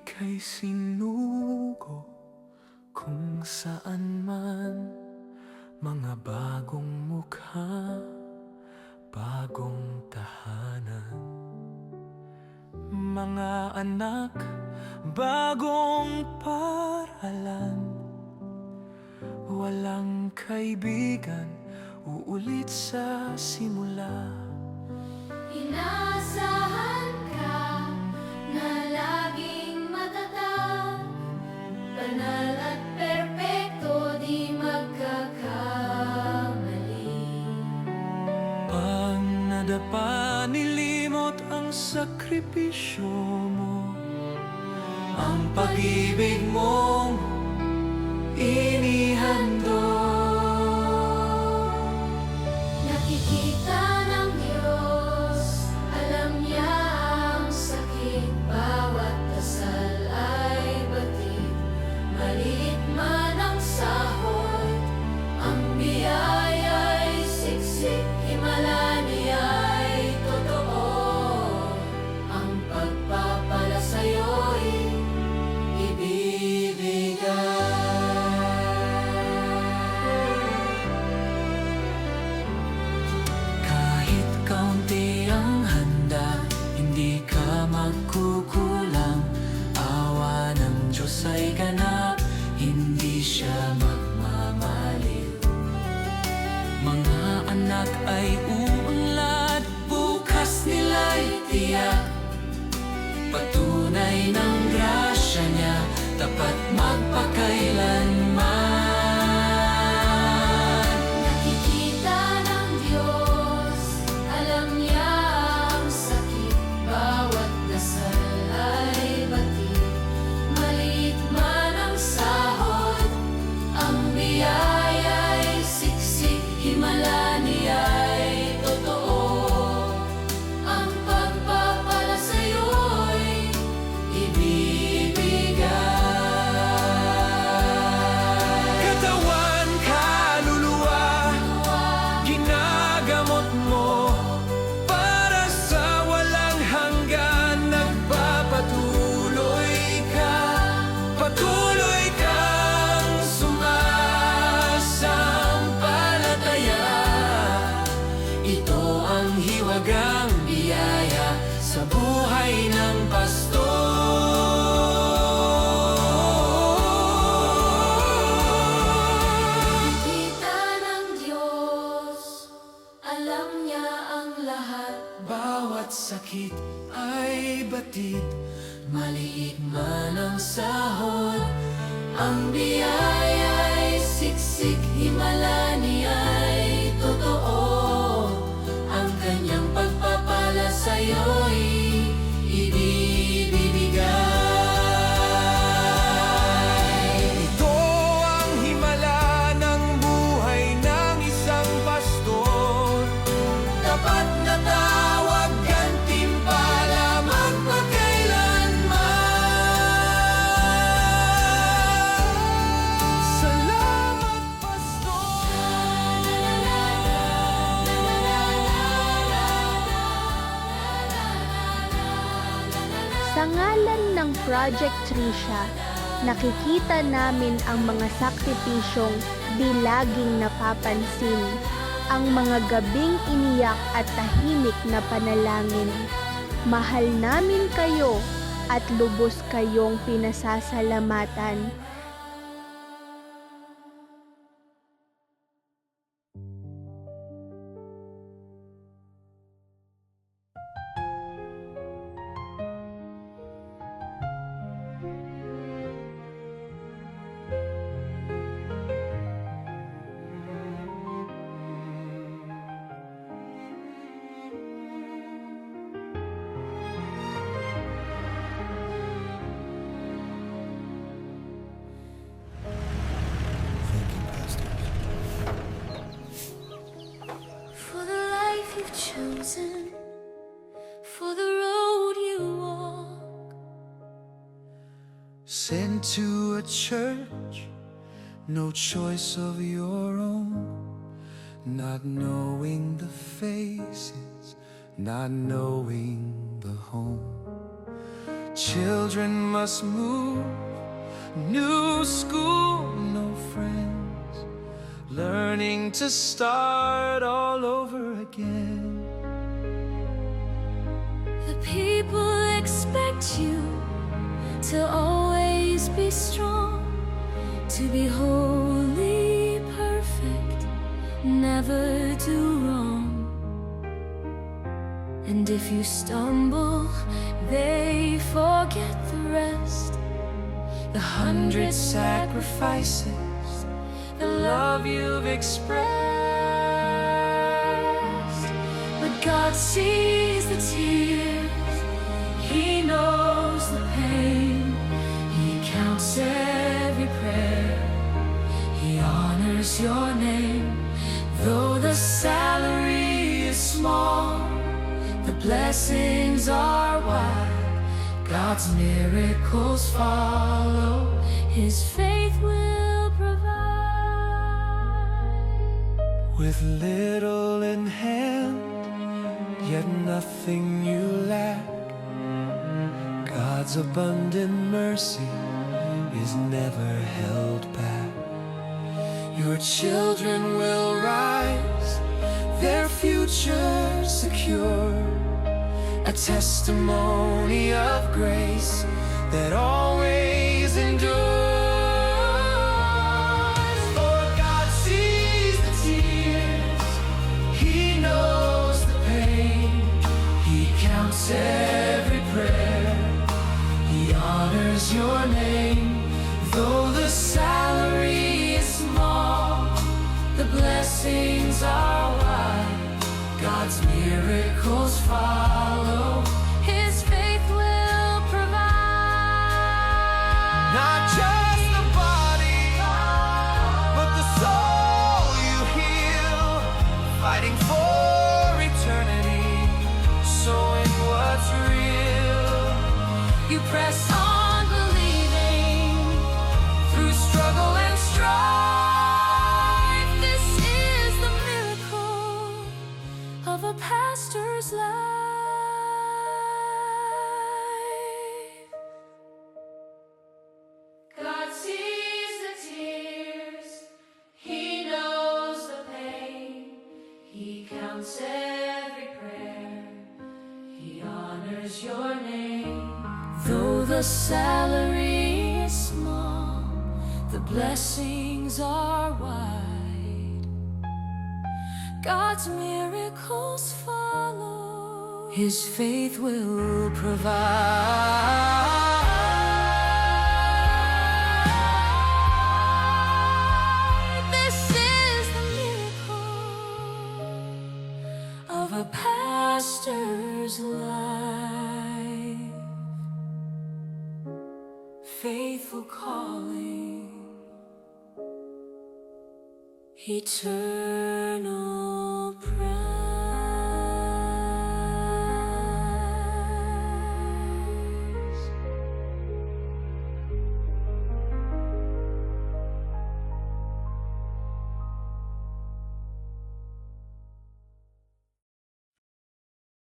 ika'y sinugo kung saan man mga bagong mukha, bagong tahanan. Mga anak, bagong paralan. Walang kaibigan, uulit sa simula. Inasahan banal at perpekto di magkakamali. Pag nadapa nilimot ang sakripisyo mo, ang pag-ibig mong inihan tapat magpakaya sakit ay batid. Maliit man ang sahod Ang biyaya ay siksik himala ngalan ng Project Trisha, nakikita namin ang mga sakripisyong bilaging napapansin, ang mga gabing iniyak at tahimik na panalangin. Mahal namin kayo at lubos kayong pinasasalamatan. sent to a church, no choice of your own, not knowing the faces, not knowing the home. Children must move, new school, no friends, learning to start all over again. The people expect you to always be strong, to be wholly perfect, never do wrong. And if you stumble, they forget the rest. The hundred sacrifices, the love you've expressed. But God sees the tears, He knows the pain, counts every prayer, He honors your name. Though the salary is small, the blessings are wide. God's miracles follow, His faith will provide. With little in hand, yet nothing you lack. God's abundant mercy is never held back. Your children will rise, their future secure. A testimony of grace that always endures. You press on the salary is small, the blessings are wide. God's miracles follow. His faith will provide. This is the miracle of a pastor's life. Faithful calling, eternal